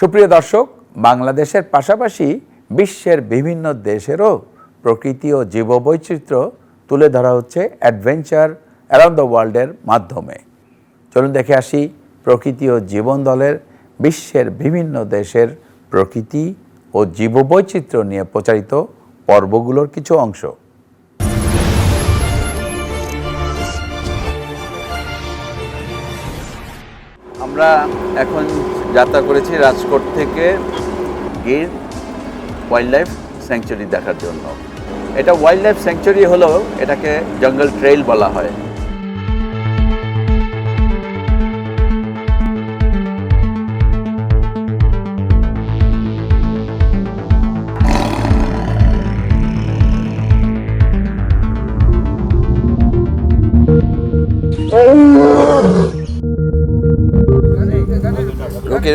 সুপ্রিয় দর্শক, বাংলাদেশের পাশাপাশি বিশ্বের বিভিন্ন দেশেরও প্রকৃতি ও জীববৈচিত্র্য তুলে ধরা হচ্ছে অ্যাডভেঞ্চার অ্যারাউন্ড দ্য ওয়ার্ল্ডের মাধ্যমে। চলুন দেখে আসি প্রকৃতি ও জীবন দলের বিশ্বের বিভিন্ন দেশের প্রকৃতি ও জীববৈচিত্র্য নিয়ে প্রচারিত পর্বগুলোর কিছু অংশ। আমরা এখন যাত্রা করেছি রাজকোট থেকে গির ওয়াইল্ড লাইফ স্যাংচুরি দেখার জন্য। এটা ওয়াইল্ড লাইফ স্যাংচুরি হলেও এটাকে জঙ্গল ট্রেইল বলা হয়।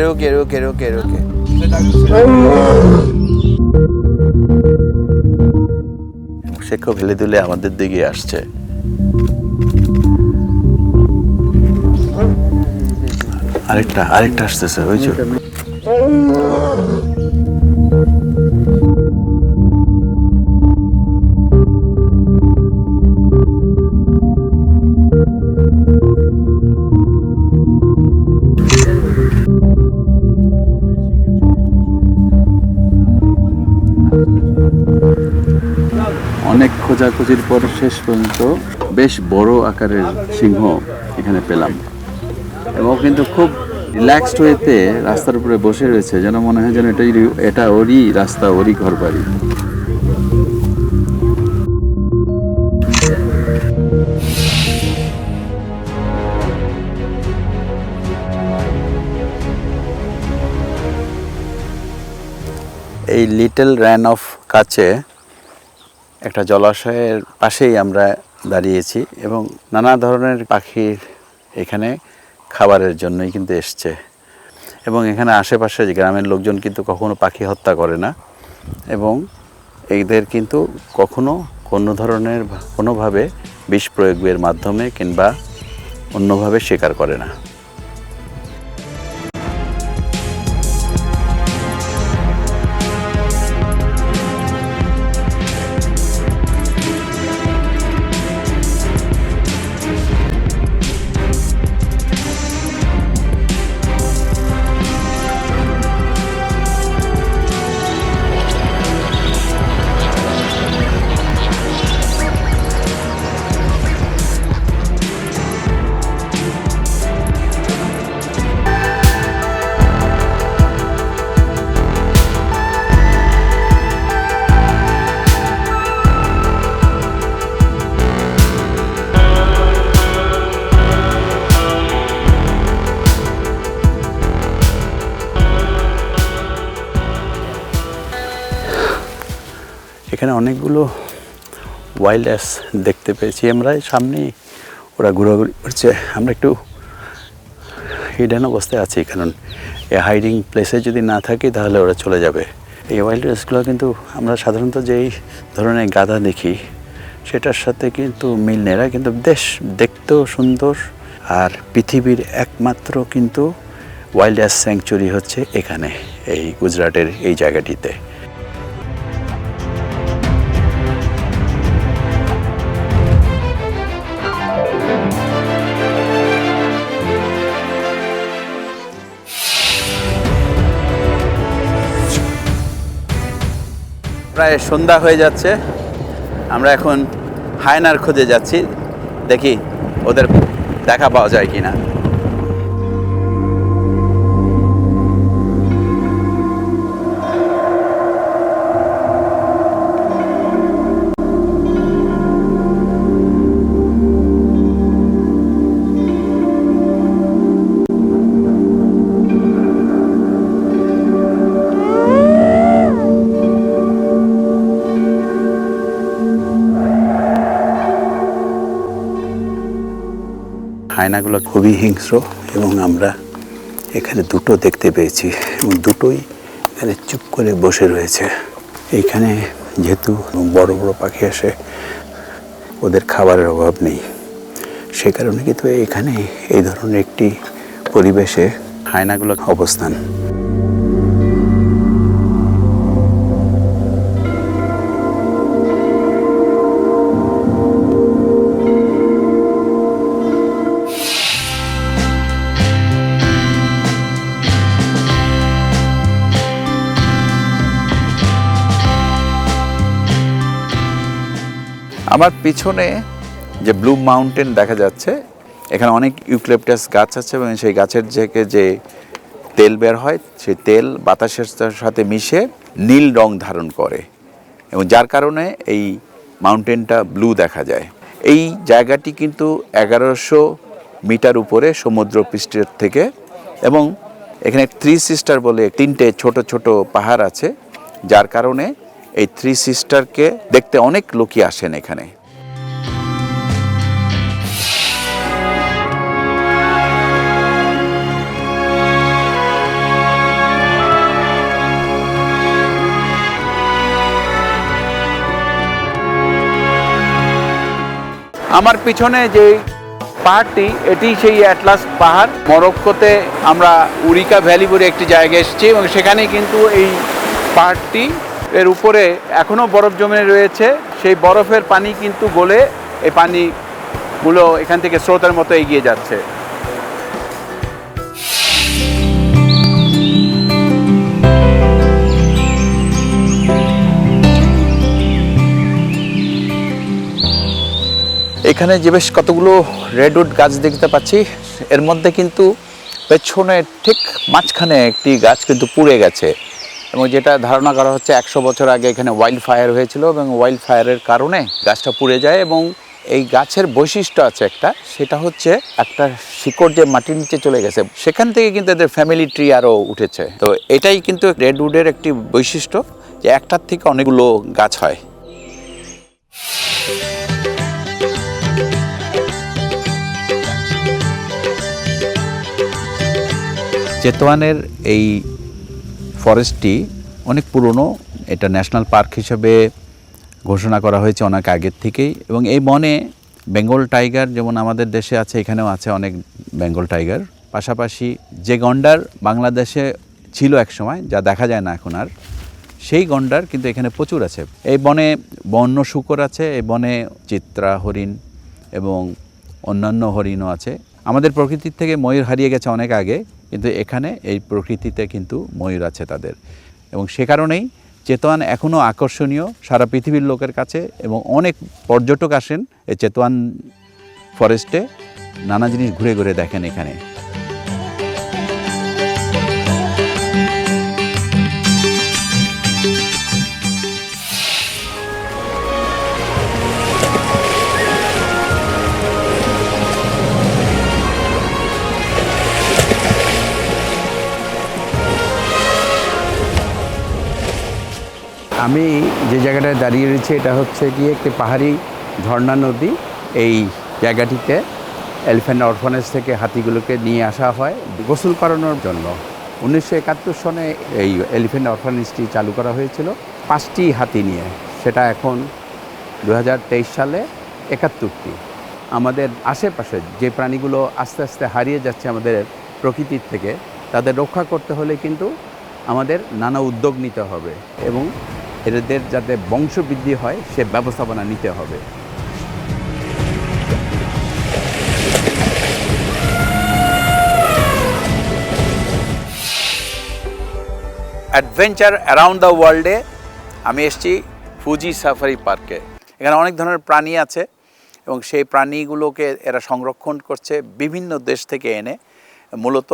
রুকে রুকে রুকে রুকে রুকে সে খুব হেলে আমাদের দিকে আসছে। আরেকটা আরেকটা আসতেছে ওই খোঁজাখুঁজির পর শেষ পর্যন্ত বেশ বড় আকারের সিংহ এখানে পেলাম। এবং কিন্তু খুব রিল্যাক্সড হয়েতে রাস্তার উপরে বসে রয়েছে, যেন মনে হয় যেন এটাই এটা ওরই রাস্তা, ওরই ঘর বাড়ি এই লিটল র্যান অফ কাছে একটা জলাশয়ের পাশেই আমরা দাঁড়িয়েছি এবং নানা ধরনের পাখির এখানে খাবারের জন্যই কিন্তু এসছে। এবং এখানে আশেপাশে গ্রামের লোকজন কিন্তু কখনো পাখি হত্যা করে না এবং এদের কিন্তু কখনো কোনো ধরনের কোনোভাবে বিষ প্রয়োগের মাধ্যমে কিংবা অন্যভাবে শিকার করে না। এখানে অনেকগুলো ওয়াইল্ড অ্যাস দেখতে পেয়েছি আমরা। সামনেই ওরা ঘোরাঘুরি করছে। আমরা একটু হিডেন অবস্থায় আছি, কারণ এই হাইডিং প্লেসে যদি না থাকি তাহলে ওরা চলে যাবে। এই ওয়াইল্ড অ্যাসগুলো কিন্তু আমরা সাধারণত যেই ধরনের গাদা দেখি, সেটার সাথে কিন্তু মিল নেই। এরা কিন্তু বেশ দেখতেও সুন্দর, আর পৃথিবীর একমাত্র কিন্তু ওয়াইল্ড অ্যাস স্যাংচুরি হচ্ছে এখানে, এই গুজরাটের এই জায়গাটিতে। প্রায় সন্ধ্যা হয়ে যাচ্ছে। আমরা এখন হায়নার খোঁজে যাচ্ছি। দেখি ওদের দেখা পাওয়া যায় কিনা। হায়নাগুলো খুবই হিংস্র এবং আমরা এখানে দুটো দেখতে পেয়েছি এবং দুটোই এখানে চুপ করে বসে রয়েছে। এইখানে যেহেতু বড় বড় পাখি আসে, ওদের খাবারের অভাব নেই। সে কারণে কিন্তু এখানে এই ধরনের একটি পরিবেশে হায়নাগুলো অবস্থান। আমার পিছনে যে ব্লু মাউন্টেন দেখা যাচ্ছে, এখানে অনেক ইউক্লেপটাস গাছ আছে এবং সেই গাছের থেকে যে তেল বের হয়, সেই তেল বাতাসের সাথে মিশে নীল রং ধারণ করে এবং যার কারণে এই মাউন্টেনটা ব্লু দেখা যায়। এই জায়গাটি কিন্তু এগারোশো মিটার উপরে সমুদ্র পৃষ্ঠের থেকে এবং এখানে থ্রি সিস্টার বলে তিনটে ছোট ছোট পাহাড় আছে, যার কারণে এই থ্রি সিস্টারকে দেখতে অনেক লোকই আসেন এখানে। আমার পিছনে যে পাহাড়টি, এটি সেই অ্যাটলাস পাহাড়। মরক্কোতে আমরা উরিকা ভ্যালি বলে একটি জায়গায় এসেছি এবং সেখানে কিন্তু এই পাহাড়টি এর উপরে এখনও বরফ জমে রয়েছে। সেই বরফের পানি কিন্তু গলে এই পানিগুলো এখান থেকে স্রোতের মতো এগিয়ে যাচ্ছে। এখানে যে বেশ কতগুলো রেডউড গাছ দেখতে পাচ্ছি, এর মধ্যে কিন্তু পেছনে ঠিক মাঝখানে একটি গাছ কিন্তু পুড়ে গেছে। এবং যেটা ধারণা করা হচ্ছে একশো বছর আগে এখানে ওয়াইল্ড ফায়ার হয়েছিল এবং ওয়াইল্ড ফায়ারের কারণে গাছটা পুড়ে যায় এবং এই গাছের বৈশিষ্ট্য আছে একটা, সেটা হচ্ছে একটা শিকড় যে মাটির নিচে চলে গেছে, সেখান থেকে কিন্তু এদের ফ্যামিলি ট্রি আরও উঠেছে। তো এটাই কিন্তু রেডউডের একটি বৈশিষ্ট্য যে একটার থেকে অনেকগুলো গাছ হয়। চেতওয়ানের এই ফরেস্টটি অনেক পুরনো, এটা ন্যাশনাল পার্ক হিসেবে ঘোষণা করা হয়েছে অনেক আগের থেকেই এবং এই বনে বেঙ্গল টাইগার যেমন আমাদের দেশে আছে, এখানেও আছে অনেক বেঙ্গল টাইগার। পাশাপাশি যে গন্ডার বাংলাদেশে ছিল এক সময়, যা দেখা যায় না এখন আর, সেই গন্ডার কিন্তু এখানে প্রচুর আছে। এই বনে বন্য শুকর আছে, এই বনে চিত্রা হরিণ এবং অন্যান্য হরিণও আছে। আমাদের প্রকৃতির থেকে ময়ূর হারিয়ে গেছে অনেক আগে, কিন্তু এখানে এই প্রকৃতিতে কিন্তু ময়ূর আছে তাদের। এবং সে কারণেই চেতোয়ান এখনও আকর্ষণীয় সারা পৃথিবীর লোকের কাছে এবং অনেক পর্যটক আসেন এই চেতোয়ান ফরেস্টে নানা জিনিস ঘুরে ঘুরে দেখেন এখানে। আমি যে জায়গাটায় দাঁড়িয়ে রয়েছি, এটা হচ্ছে গিয়ে একটি পাহাড়ি ঝর্ণা নদী। এই জায়গাটিতে এলিফ্যান্ট অরফানেজ থেকে হাতিগুলোকে নিয়ে আসা হয় গোসল করানোর জন্য। উনিশশো একাত্তর সনে এই এলিফ্যান্ট অরফানেজটি চালু করা হয়েছিল পাঁচটি হাতি নিয়ে। সেটা এখন দু হাজার তেইশ সালে একাত্তরটি। আমাদের আশেপাশে যে প্রাণীগুলো আস্তে আস্তে হারিয়ে যাচ্ছে আমাদের প্রকৃতির থেকে, তাদের রক্ষা করতে হলে কিন্তু আমাদের নানা উদ্যোগ নিতে হবে এবং এদের যাতে বংশবৃদ্ধি হয়, সে ব্যবস্থাপনা নিতে হবে। অ্যাডভেঞ্চার অ্যারাউন্ড দ্য ওয়ার্ল্ডে আমি এসেছি ফুজি সাফারি পার্কে এখানে অনেক ধরনের প্রাণী আছে এবং সেই প্রাণীগুলোকে এরা সংরক্ষণ করছে বিভিন্ন দেশ থেকে এনে। মূলত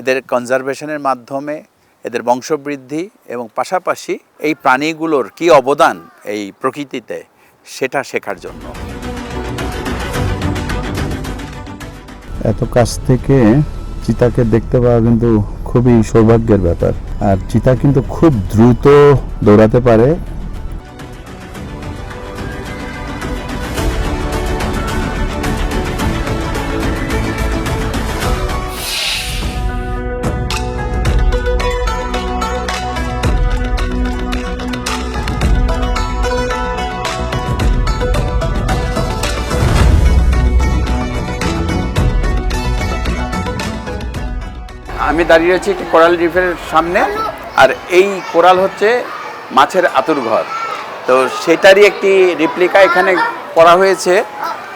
এদের কনজারভেশনের মাধ্যমে এদের বংশবৃদ্ধি এবং পাশাপাশি এই প্রাণীগুলোর কি অবদান এই প্রকৃতিতে সেটা শেখার জন্য। এত কাছ থেকে চিতাকে দেখতে পাওয়া কিন্তু খুবই সৌভাগ্যের ব্যাপার। আর চিতা কিন্তু খুব দ্রুত দৌড়াতে পারে আমি দাঁড়িয়ে আছি একটি কোরাল রিফের সামনে। আর এই কোরাল হচ্ছে মাছের আতুর ঘর। তো সেটারই একটি রিপ্লিকা এখানে করা হয়েছে।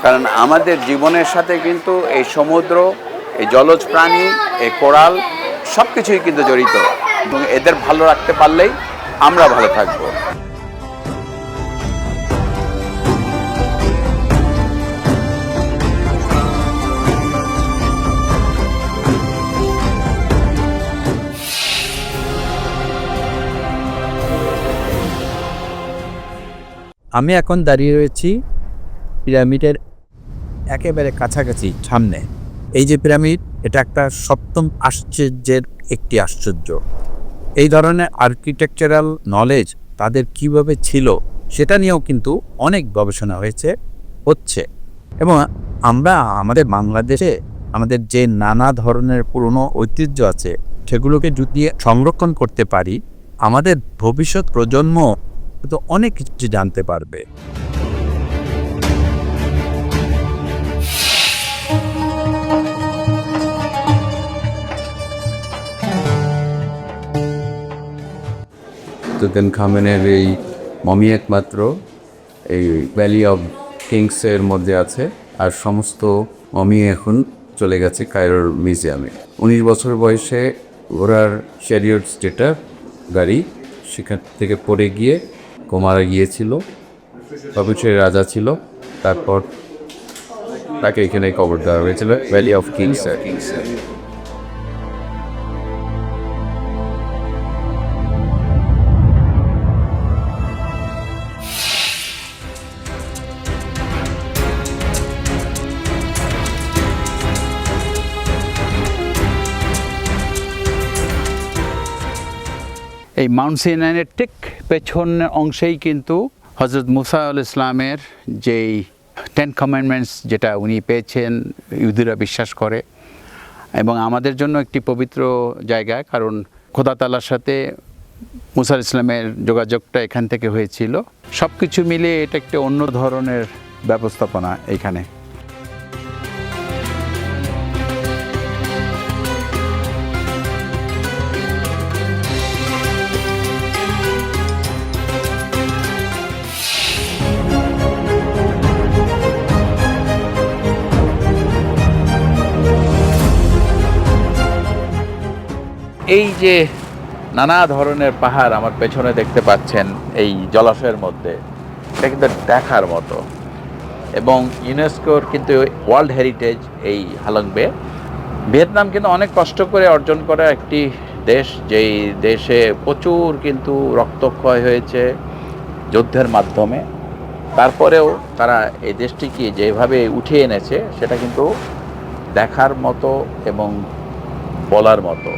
কারণ আমাদের জীবনের সাথে কিন্তু এই সমুদ্র, এই জলজ প্রাণী, এই কোরাল সব কিছুই কিন্তু জড়িত। এবং এদের ভালো রাখতে পারলেই আমরা ভালো থাকব। আমি এখন দাঁড়িয়ে রয়েছি পিরামিডের একেবারে কাছাকাছি, সামনে। এই যে পিরামিড, এটা একটা সপ্তম আশ্চর্যের একটি আশ্চর্য। এই ধরনের আর্কিটেকচারাল নলেজ তাদের কীভাবে ছিল, সেটা নিয়েও কিন্তু অনেক গবেষণা হয়েছে, হচ্ছে। এবং আমরা আমাদের বাংলাদেশে আমাদের যে নানা ধরনের পুরনো ঐতিহ্য আছে, সেগুলোকে যদি সংরক্ষণ করতে পারি, আমাদের ভবিষ্যৎ প্রজন্ম কিন্তু অনেক কিছু জানতে পারবে। তুতেন খামেনের এই মমি একমাত্র, এই ভ্যালি অফ কিংসের মধ্যে আছে। আর সমস্ত মমি এখন চলে গেছে কায়রোর মিউজিয়ামে উনিশ বছর বয়সে ঘোড়ার শ্যারিয়ট স্টেটার গাড়ি, সেখান থেকে পড়ে গিয়ে কোমারা গিয়েছিল অবশ্যই রাজা ছিল তারপর তাকে এখানে কবর দেওয়া হয়েছিল ভ্যালি অফ কিংসে এই মাউন্ট সিনাইনের ঠিক পেছন অংশেই কিন্তু হজরত মুসা আল ইসলামের যেই টেন কমান্ডমেন্টস যেটা উনি পেয়েছেন, ইহুদিরা বিশ্বাস করে। এবং আমাদের জন্য একটি পবিত্র জায়গা, কারণ খোদা তালার সাথে মুসার ইসলামের যোগাযোগটা এখান থেকে হয়েছিল। সব কিছু মিলিয়ে এটা একটা অন্য ধরনের ব্যবস্থাপনা এখানে। এই যে নানা ধরনের পাহাড় আমার পেছনে দেখতে পাচ্ছেন এই জলাশয়ের মধ্যে, এটা কিন্তু দেখার মতো। এবং ইউনেস্কোর কিন্তু ওয়ার্ল্ড হেরিটেজ এই হালংবে। ভিয়েতনাম কিন্তু অনেক কষ্ট করে অর্জন করা একটি দেশ, যেই দেশে প্রচুর কিন্তু রক্তক্ষয় হয়েছে যুদ্ধের মাধ্যমে। তারপরেও তারা এই দেশটিকে যেভাবে উঠিয়ে এনেছে, সেটা কিন্তু দেখার মতো এবং বলার মতো।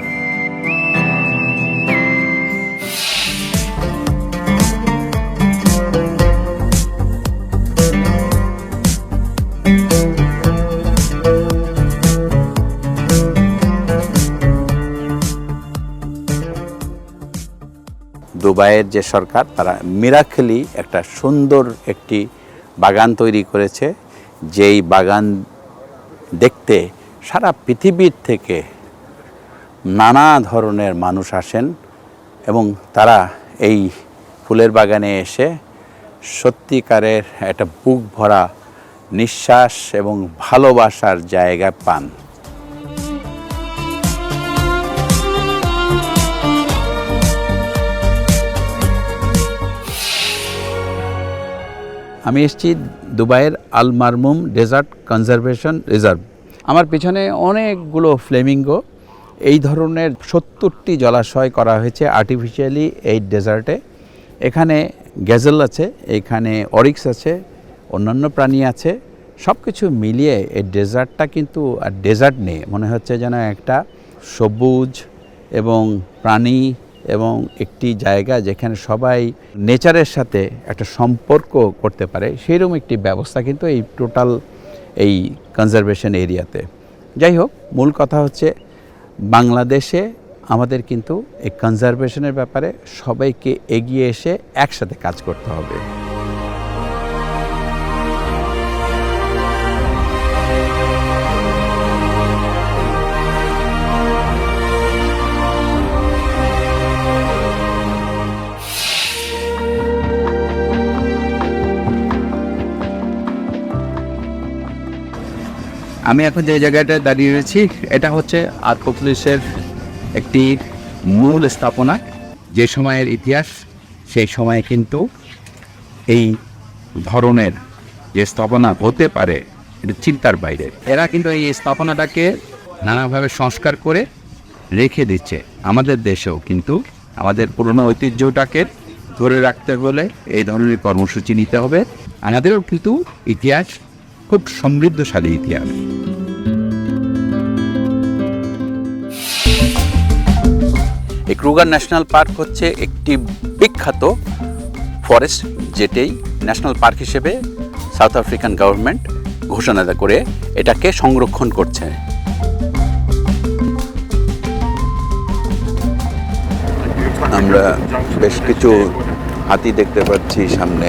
দুবাইয়ের যে সরকার, তারা মিরাকেলি একটা সুন্দর একটি বাগান তৈরি করেছে, যেই বাগান দেখতে সারা পৃথিবীর থেকে নানা ধরনের মানুষ আসেন এবং তারা এই ফুলের বাগানে এসে সত্যিকারের একটা বুক ভরা নিঃশ্বাস এবং ভালোবাসার জায়গা পান। আমি এসেছি দুবাইয়ের Al Marmoom desert conservation reserve. আমার পিছনে অনেকগুলো ফ্লেমিঙ্গো। এই ধরনের সত্তরটি জলাশয় করা হয়েছে আর্টিফিশিয়ালি এই ডেজার্টে। এখানে গ্যাজেল আছে, এখানে অরিক্স আছে, অন্যান্য প্রাণী আছে। সব কিছু মিলিয়ে এই ডেজার্টটা কিন্তু আর ডেজার্ট নেই। মনে হচ্ছে যেন একটা সবুজ এবং প্রাণী এবং একটি জায়গা যেখানে সবাই নেচারের সাথে একটা সম্পর্ক করতে পারে, সেইরকম একটি ব্যবস্থা কিন্তু এই টোটাল এই কনজারভেশন এরিয়াতে যাই হোক, মূল কথা হচ্ছে বাংলাদেশে আমাদের কিন্তু এই কনজারভেশনের ব্যাপারে সবাইকে এগিয়ে এসে একসাথে কাজ করতে হবে। আমি এখন যে জায়গাটায় দাঁড়িয়ে রয়েছি, এটা হচ্ছে আর্কোপলিসের একটি মূল স্থাপনা। যে সময়ের ইতিহাস, সেই সময়ে কিন্তু এই ধরনের যে স্থাপনা হতে পারে, এটা চিন্তার বাইরে। এরা কিন্তু এই স্থাপনাটাকে নানাভাবে সংস্কার করে রেখে দিচ্ছে। আমাদের দেশেও কিন্তু আমাদের পুরনো ঐতিহ্যটাকে ধরে রাখতে হলে এই ধরনের কর্মসূচি নিতে হবে। আমাদেরও কিন্তু ইতিহাস খুব সমৃদ্ধশালী ইতিহাস। এই ক্রুগার ন্যাশনাল পার্ক হচ্ছে একটি বিখ্যাত ফরেস্ট যেটাই ন্যাশনাল পার্ক হিসেবে সাউথ আফ্রিকান গভর্নমেন্ট ঘোষণা করে এটাকে সংরক্ষণ করছে। আমরা বেশ কিছু হাতি দেখতে পাচ্ছি সামনে।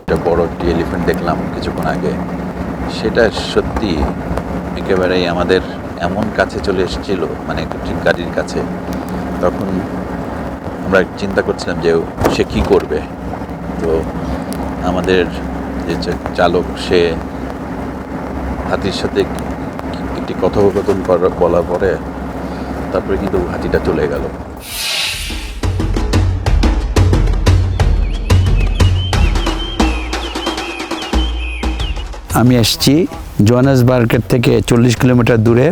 একটা বড় একটি এলিফ্যান্ট দেখলাম কিছুক্ষণ আগে। সেটা সত্যি একেবারেই আমাদের এমন কাছে চলে এসেছিল মানে গাড়ির কাছে। তখন আমরা চিন্তা করছিলাম যে সে কি করবে। তো আমাদের যে চালক, সে হাতির সাথে একটি কথোপকথন করার বলার পরে তারপরে কিন্তু হাতিটা চলে গেল। আমি এসেছি জোহানেসবার্গের থেকে চল্লিশ কিলোমিটার দূরে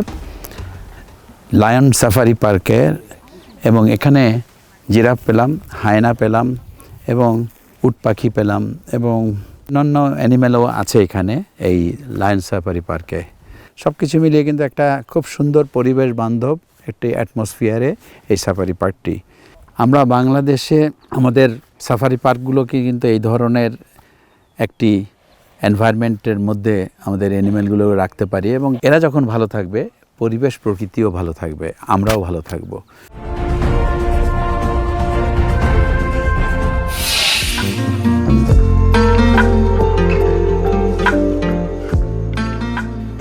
লায়ন সাফারি পার্কে এবং এখানে জিরাফ পেলাম, হায়না পেলাম এবং উট পাখি পেলাম এবং অন্যান্য অ্যানিম্যালও আছে এখানে এই লায়ন সাফারি পার্কে। সব কিছু মিলিয়ে কিন্তু একটা খুব সুন্দর পরিবেশ বান্ধব, একটি অ্যাটমসফিয়ারে এই সাফারি পার্কটি। আমরা বাংলাদেশে আমাদের সাফারি পার্কগুলোকে কিন্তু এই ধরনের একটি এনভায়রনমেন্টের মধ্যে আমাদের অ্যানিমেলগুলো রাখতে পারি এবং এরা যখন ভালো থাকবে, পরিবেশ প্রকৃতিও ভালো থাকবে, আমরাও ভালো থাকব।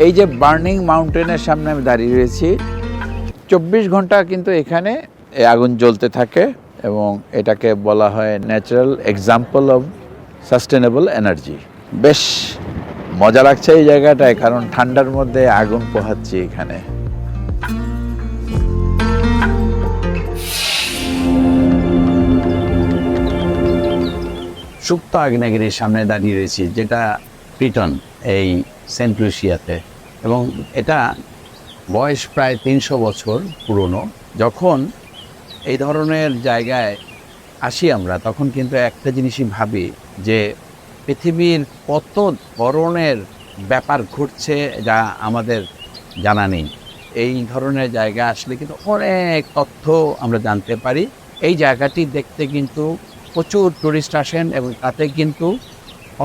এই যে বার্নিং মাউন্টেনের সামনে আমি দাঁড়িয়ে রয়েছি, চব্বিশ ঘণ্টা কিন্তু এখানে আগুন জ্বলতে থাকে এবং এটাকে বলা হয় natural example of sustainable energy বেশ মজা লাগছে এই জায়গাটায়, কারণ ঠান্ডার মধ্যে আগুন পোহাচ্ছি এখানে। সুপ্ত আগ্নেয়গিরির সামনে দাঁড়িয়ে রয়েছি, যেটা প্রিটন এই সেন্ট লুসিয়াতে। এবং এটা বয়স প্রায় তিনশো বছর পুরনো। যখন এই ধরনের জায়গায় আসি আমরা, তখন কিন্তু একটা জিনিসই ভাবি যে পৃথিবীর কত ধরনের ব্যাপার ঘটছে যা আমাদের জানা নেই। এই ধরনের জায়গা আসলে কিন্তু অনেক তথ্য আমরা জানতে পারি। এই জায়গাটি দেখতে কিন্তু প্রচুর টুরিস্ট আসেন এবং তাতে কিন্তু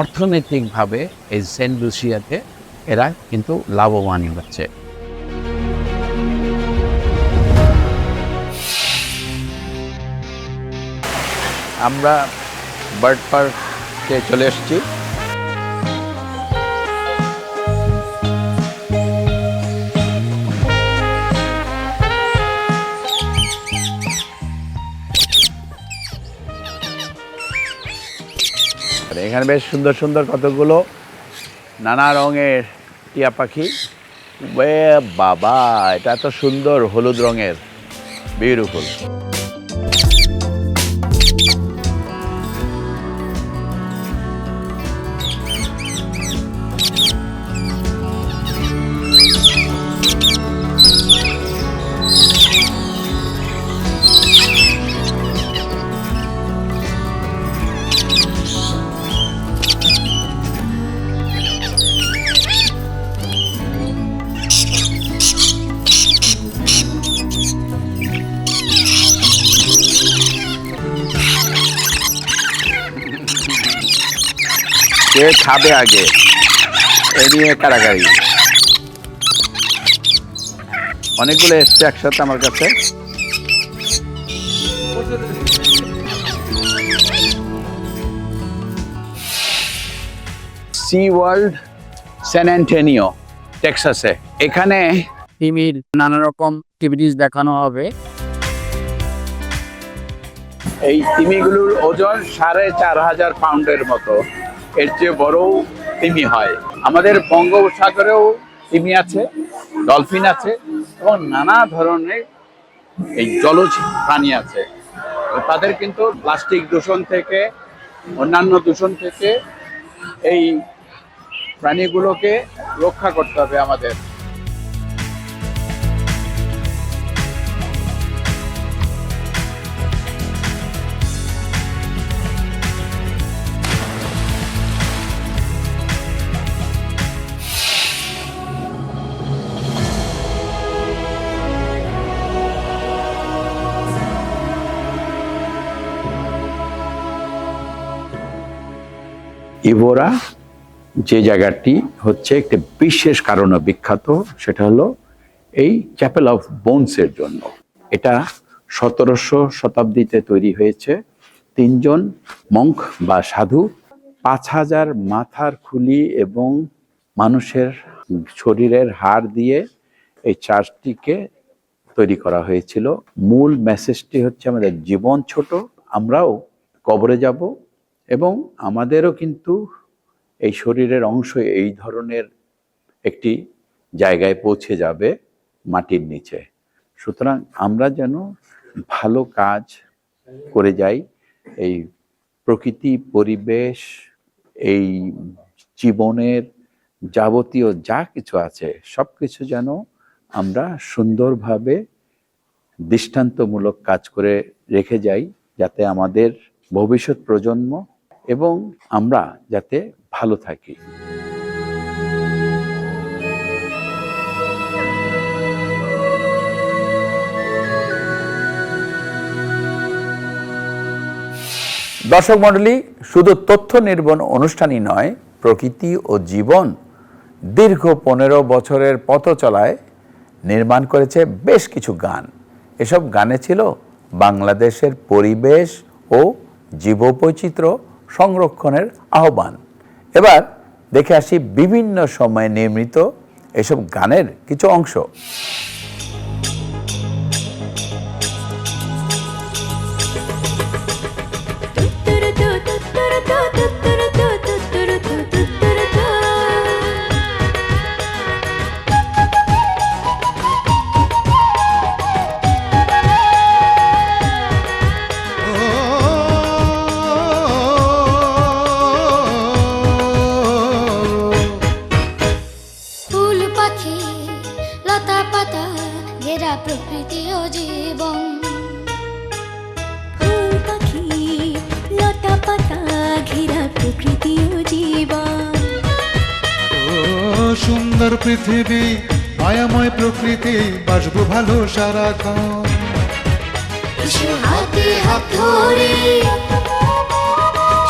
অর্থনৈতিকভাবে এই সেন্ট লুসিয়াতে এরা কিন্তু লাভবান হচ্ছে। আমরা বার্ড পার্কে চলে এসেছি। এখানে বেশ সুন্দর সুন্দর কতগুলো নানা রঙের টিয়া পাখি। বাবা, এটা তো সুন্দর হলুদ রঙের বিউটিফুল কে খাবে আগে। এ নিয়ে কারাগারি। অনেকগুলো এসছে একসাথে আমার কাছে। সি ওয়ার্ল্ড স্যান অ্যান্টেনিও টেক্সাসে এখানে তিমির নানা রকম অ্যাক্টিভিটিস দেখানো হবে। এই তিমিগুলোর ওজন সাড়ে চার হাজার পাউন্ডের মতো। এর চেয়ে বড়ও তিমি হয়। আমাদের বঙ্গোপসাগরেও তিমি আছে, ডলফিন আছে, এবং নানা ধরনের এই জলজ প্রাণী আছে। তাদের কিন্তু প্লাস্টিক দূষণ থেকে, অন্যান্য দূষণ থেকে এই প্রাণীগুলোকে রক্ষা করতে হবে আমাদের। ইবোরা যে জায়গাটি হচ্ছে একটি বিশেষ কারণে বিখ্যাত, সেটা হলো এই চ্যাপেল অফ বোনসের জন্য। এটা সতেরোশো শতাব্দীতে তৈরি হয়েছে। তিনজন মঙ্ক বা সাধু, পাঁচ হাজার মাথার খুলি এবং মানুষের শরীরের হাড় দিয়ে এই চার্চটিকে তৈরি করা হয়েছিল। মূল মেসেজটি হচ্ছে, আমাদের জীবন ছোট, আমরাও কবরে যাব। এবং আমাদেরও কিন্তু এই শরীরের অংশ এই ধরনের একটি জায়গায় পৌঁছে যাবে মাটির নিচে। সুতরাং আমরা যেন ভালো কাজ করে যাই, এই প্রকৃতি, পরিবেশ, এই জীবনের যাবতীয় যা কিছু আছে সব কিছু যেন আমরা সুন্দরভাবে দৃষ্টান্তমূলক কাজ করে রেখে যাই, যাতে আমাদের ভবিষ্যৎ প্রজন্ম এবং আমরা যাতে ভালো থাকি। দর্শক মণ্ডলী, শুধু তথ্য নির্ভর অনুষ্ঠানই নয়, প্রকৃতি ও জীবন দীর্ঘ পনেরো বছরের পথ চলায় নির্মাণ করেছে বেশ কিছু গান। এসব গানে ছিল বাংলাদেশের পরিবেশ ও জীববৈচিত্র্য সংরক্ষণের আহ্বান। এবার দেখে আসি বিভিন্ন সময়ে নির্মিত এসব গানের কিছু অংশ। সারাক্ষণ হাতে হাত ধরে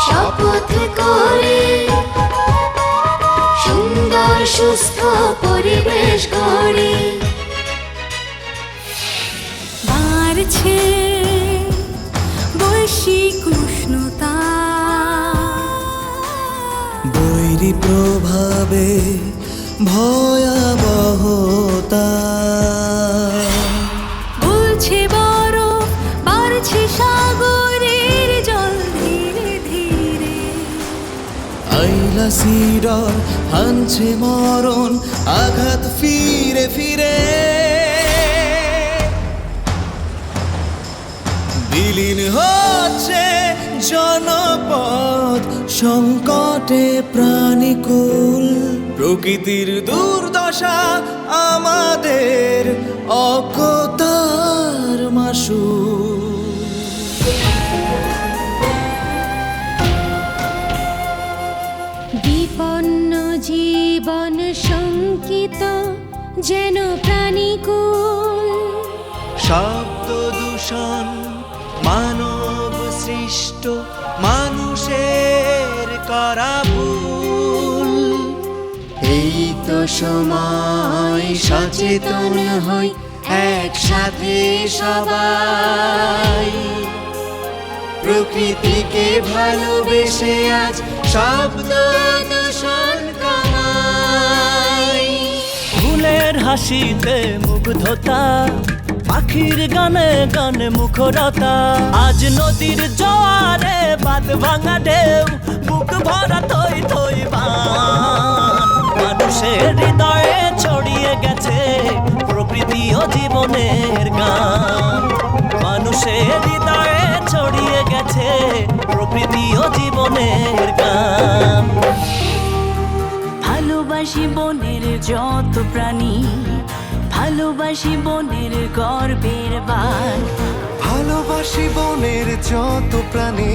শপথ করে। সুন্দর সুস্থ পরিবেশ গড়ে। বাড়ছে বৈশ্বিক উষ্ণতা। বৈরী প্রভাবে ভয়াবহতা। সিডর হানছে মরণ, আঘাত ফিরে ফিরে। বিলীন হচ্ছে জনপদ, সংকটে প্রাণীকুল। প্রকৃতির দুর্দশা আমাদের অজ্ঞতার মাসুল। জীবন শঙ্কিত যেন প্রাণীকুল। শব্দ দূষণ মানব সৃষ্ট মানুষের করা ভুল। এই তো সময় সচেতন হই একসাথে সবাই। প্রকৃতিকে ভালোবেসে আজ শব্দ হাসিতে মুগ্ধতা, পাখির গানে গানে মুখরতা। আজ নদীর জোয়ারে বাদ ভাঙা ঢেউ, বুক ভরা থই থই মানুষের হৃদয়ে ছড়িয়ে গেছে প্রকৃতি যত প্রাণী ভালোবাসি বনের গর্বের বাঘ ভালোবাসি বনের যত প্রাণী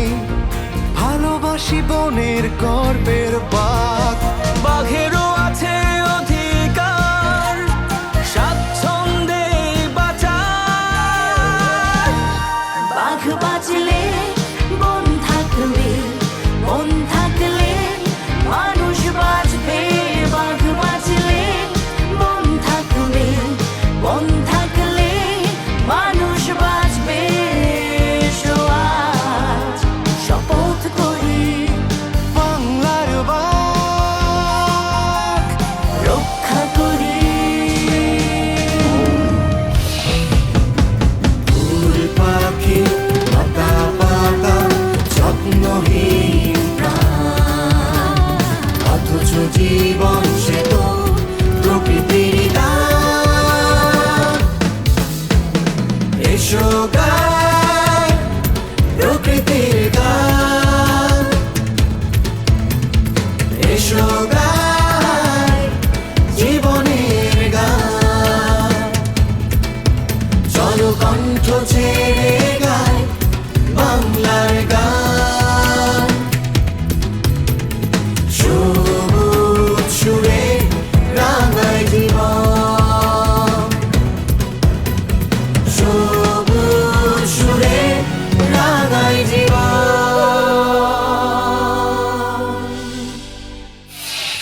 ভালোবাসি বনের গর্বের বাঘ। বাঘেরও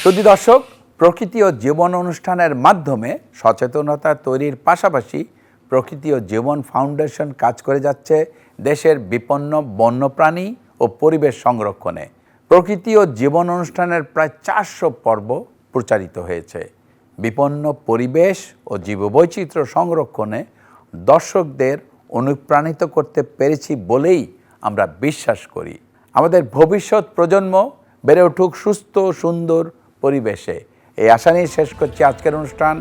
শুধু দর্শক, প্রকৃতি ও জীবন অনুষ্ঠানের মাধ্যমে সচেতনতা তৈরির পাশাপাশি প্রকৃতি ও জীবন ফাউন্ডেশন কাজ করে যাচ্ছে দেশের বিপন্ন বন্যপ্রাণী ও পরিবেশ সংরক্ষণে। প্রকৃতি ও জীবন অনুষ্ঠানের প্রায় চারশো পর্ব প্রচারিত হয়েছে। বিপন্ন পরিবেশ ও জীববৈচিত্র্য সংরক্ষণে দর্শকদের অনুপ্রাণিত করতে পেরেছি বলেই আমরা বিশ্বাস করি। আমাদের ভবিষ্যৎ প্রজন্ম বেড়ে উঠুক সুস্থ, সুন্দর পরিবেশে। এই আশা নিয়ে শেষ করছি আজকের অনুষ্ঠান।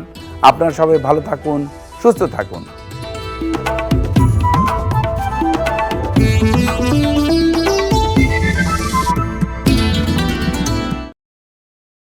আপনারা সবাই ভালো থাকুন সুস্থ থাকুন।